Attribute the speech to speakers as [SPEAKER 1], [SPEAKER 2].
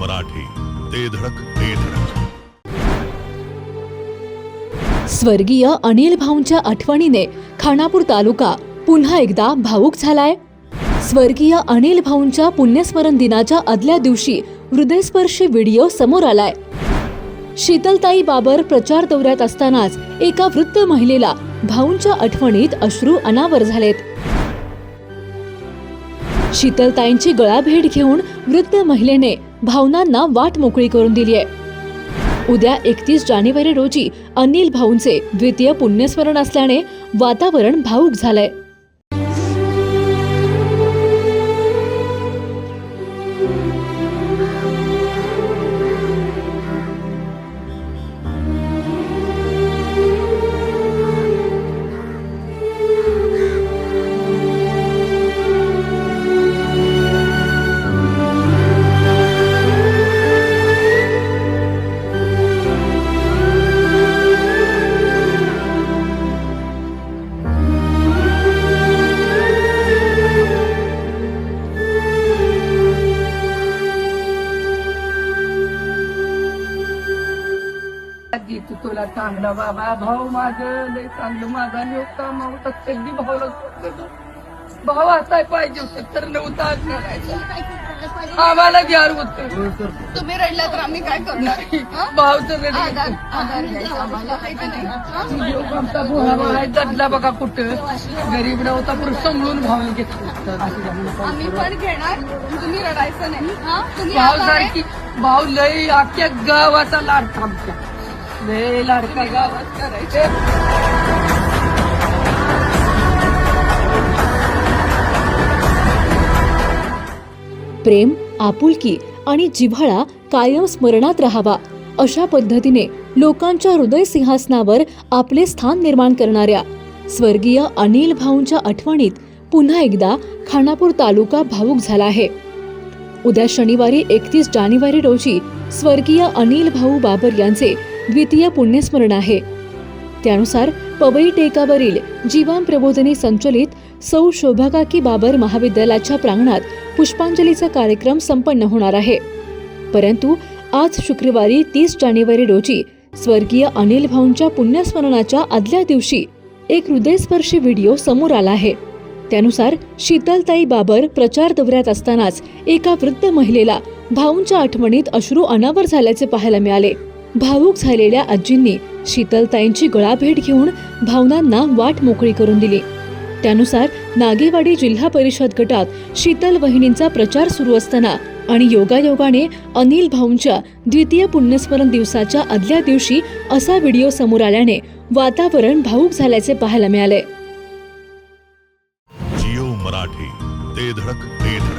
[SPEAKER 1] मराठी ते धडक ते धडक.
[SPEAKER 2] स्वर्गीय अनिल भाऊंच्या आठवणीने खानापूर तालुका पुन्हा एकदा भावुक झालाय. स्वर्गीय अनिल भाऊंच्या पुण्यस्मरण दिनाच्या आदल्या दिवशी हृदयस्पर्शी व्हिडिओ समोर आलाय. शीतलताई बाबर प्रचार दौऱ्यात असतानाच एका वृद्ध महिलेला भाऊंच्या आठवणीत अश्रू अनावर झालेत. शीतलताईंची गळाभेट घेऊन वृद्ध महिलेने भावनांना वाट मोकळी करून दिली आहे. उद्या एकतीस जानेवारी रोजी अनिल भाऊंचे द्वितीय पुण्यस्मरण असल्याने वातावरण भाऊक झालंय.
[SPEAKER 3] गीत तुला चांगला बाबा भाऊ माझं लय चांगलं माझा नव्हता मावता कधी भाऊला. भाऊ असाय पाहिजे होतं तर नव्हता आम्हाला घ्यार होत
[SPEAKER 4] तुम्ही रडला तर आम्ही काय करणार?
[SPEAKER 3] योग आमचा आहे जडला बघा कुठं. गरीब नव्हता पण समजून भाऊ घेतला
[SPEAKER 4] आम्ही पण घेणार. तुम्ही रडायचं नाही.
[SPEAKER 3] भाऊ? सारखी भाऊ लय अख्ख्या गावाचा लाडका आमच्या लय लाडका गावात करायचे.
[SPEAKER 2] प्रेम आपुलकी आणि जिव्हाळा कायम स्मरणात राहावा. अशा पद्धतीने लोकांच्या हृदय सिंहासनावर आपले स्थान निर्माण करणाऱ्या स्वर्गीय अनिल भाऊंच्या आठवणीत पुन्हा एकदा खानापूर तालुका भावूक झाला आहे. उद्या शनिवारी एकतीस जानेवारी रोजी स्वर्गीय अनिल भाऊ बाबर यांचे द्वितीय पुण्यस्मरण आहे. त्यानुसार पवई टेकावरील जीवन प्रबोधनी संचलित सौ शोभाकाकी बाबर महाविद्यालयाच्या प्रांगणात पुष्पांजलीचा कार्यक्रम संपन्न होणार आहे. परंतु आज शुक्रवारी तीस जानेवारी रोजी स्वर्गीय अनिल भाऊंच्या पुण्यस्मरणाच्या आदल्या दिवशी एक हृदयस्पर्शी व्हिडिओ समोर आला आहे. त्यानुसार शीतलताई बाबर प्रचार दौऱ्यात असतानाच एका वृद्ध महिलेला भाऊंच्या आठवणीत अश्रू अनावर झाल्याचे पाहायला मिळाले. भावूक झालेल्या आजींनी शीतलताईंची गळाभेट घेऊन भावनांना वाट मोकळी करून दिली. त्यानुसार नागेवाडी जिल्हा परिषद गटात शीतल वहिनींचा प्रचार सुरू असताना आणि योगायोगाने अनिल भाऊंच्या द्वितीय पुण्यस्मरण दिवसाच्या आदल्या दिवशी असा व्हिडिओ समोर आल्याने वातावरण भावूक झाल्याचे पाहायला मिळाले.
[SPEAKER 1] जिओ मराठी ते धडक ते धडक.